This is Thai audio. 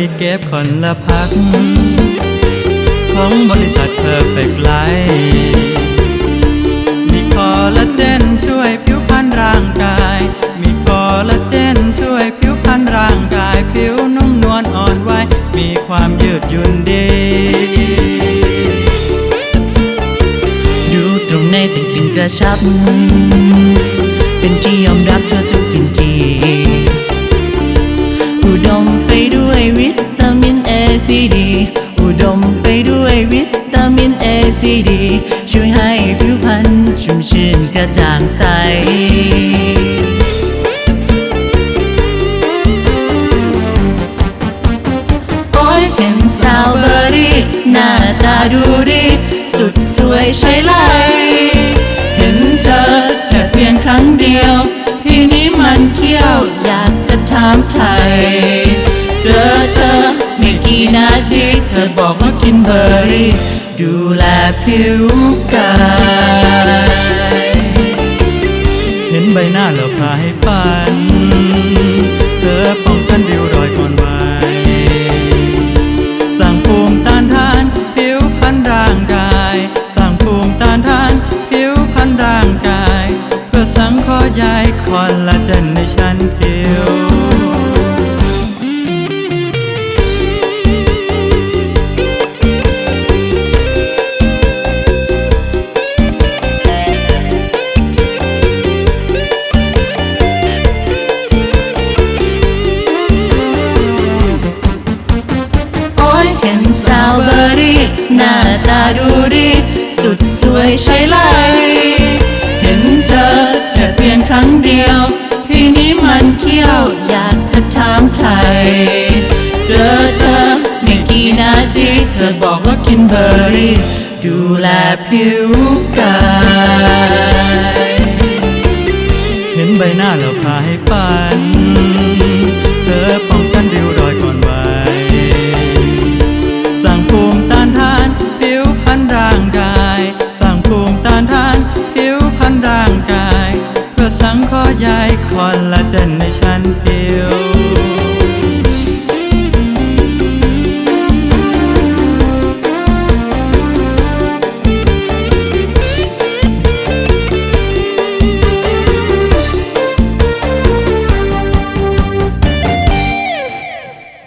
ฟคนละพัก ของบริษัทเพอร์เฟกไลมีคอลลาเจนช่วยผิวพรรณร่างกาย มีคอลลาเจนช่วยผิวพรรณร่างกาย ผิวนุ่มนวลอ่อนไหวมีความยืดหยุ่นดีดูตรงในติ่งติ่งกระชับ เป็นที่ยอมรับทั่ว ดมไปด้วยวิตามิน A C D ช่วยให้ผิวพรรณชุ่มชื่นกระจ่างใสโอ้ยเห็นสาวเบอร์รี่หน้าตาดูดี อบอกว่ากินเบอร์รี่ ดูแลผิวกายเห็นใบหน้าแล้วพาให้ฝัน เธอป้องกันริ้วรอยก่อนวัยสร้างภูมิต้านทาน ผิวพรรณร่างกาย สร้างภูมิต้านทาน ผิวพรรณร่างกาย เพื่อสังขอใยคอลลาเจนในชั้นผิว น้าตาดูดี สุดสวยใช่ไหลเห็นเธอแค่เพียงครั้งเดียว พี่นี้มันเขี้ยวอยากจะถามไทยเจอเธอไม่กี่นาทีเธอบอกว่ากินเบอร์รี่ ดูแลผิวกายเห็นใบหน้าแล้วพาให้ฝัน chăn tiêu.